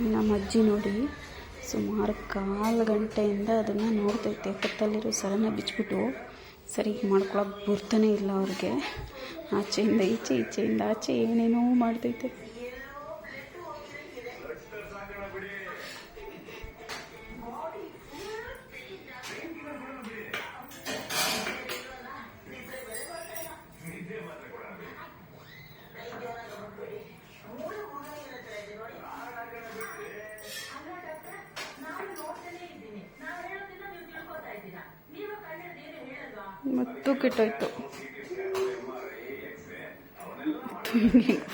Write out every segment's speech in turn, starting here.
ನಮ್ಮ ಅಜ್ಜಿ ನೋಡಿ, ಸುಮಾರು ಕಾಲು ಗಂಟೆಯಿಂದ ಅದನ್ನು ನೋಡ್ತೈತೆ. ಕತ್ತಲ್ಲಿರೋ ಸರನ ಬಿಚ್ಬಿಟ್ಟು ಸರಿಗೆ ಮಾಡ್ಕೊಳಕ್ಕೆ ಬರ್ತಾನೆ ಇಲ್ಲ ಅವ್ರಿಗೆ. ಆಚೆಯಿಂದ ಈಚೆ, ಈಚೆಯಿಂದ ಆಚೆ ಏನೇನೋ ಮಾಡ್ತೈತೆ. ಮತ್ತು ಕೆಟ್ಟೋಯ್ತು.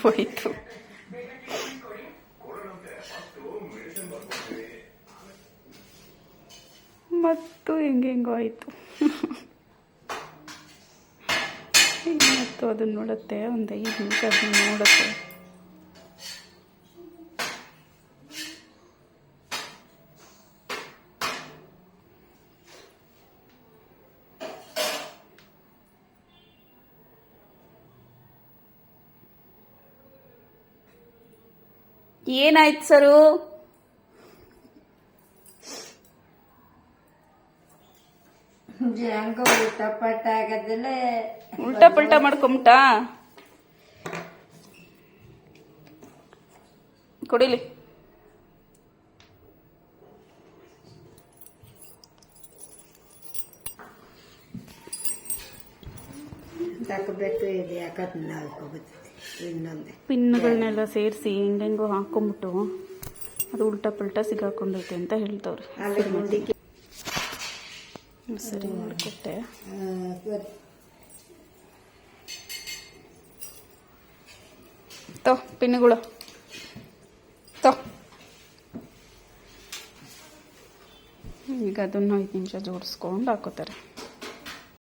ಹೋಯ್ತು. ಮತ್ತು ಹೆಂಗೆ ಹೆಂಗೋ ಆಯಿತು ಮತ್ತು ಅದನ್ನ ನೋಡುತ್ತೆ, ಒಂದು ಐದು ನಿಮಿಷ ಅದನ್ನ ನೋಡುತ್ತೆ. ಏನಾಯ್ತು ಸರು? ಹೆಂಗ ಊಟ ಪಟ್ಟ ಆಗದಿಲ್ಲ ಉಲ್ಟಾ ಪಲ್ಟಾ ಮಾಡ್ಕೊಂಬಿಟ್ಟ? ಕೊಡಿಲಿ. ತಕ್ಕಬೇಕು ಇದು ಯಾಕತ್ ಇನ್ನೊಂದೆ. ಪಿನ್ಗಳನ್ನೆಲ್ಲ ಸೇರಿಸಿ ಹೆಂಗೆಂಗೋ ಹಾಕೊಂಬಿಟ್ಟು ಅದು ಉಲ್ಟಾ ಪಲ್ಟಾ ಸಿಗಾಕೊಂಡೈತೆ ಅಂತ ಹೇಳ್ತವ್ರೆ. ಸರಿ ಮಾಡಿಕೊಟ್ಟೆ. ತೋ ಪಿನ್ನುಗಳು. ತೋ. ಈಗ ಅದನ್ನು ಐದು ನಿಮಿಷ ಜೋಡಿಸ್ಕೊಂಡು ಹಾಕೋತಾರೆ.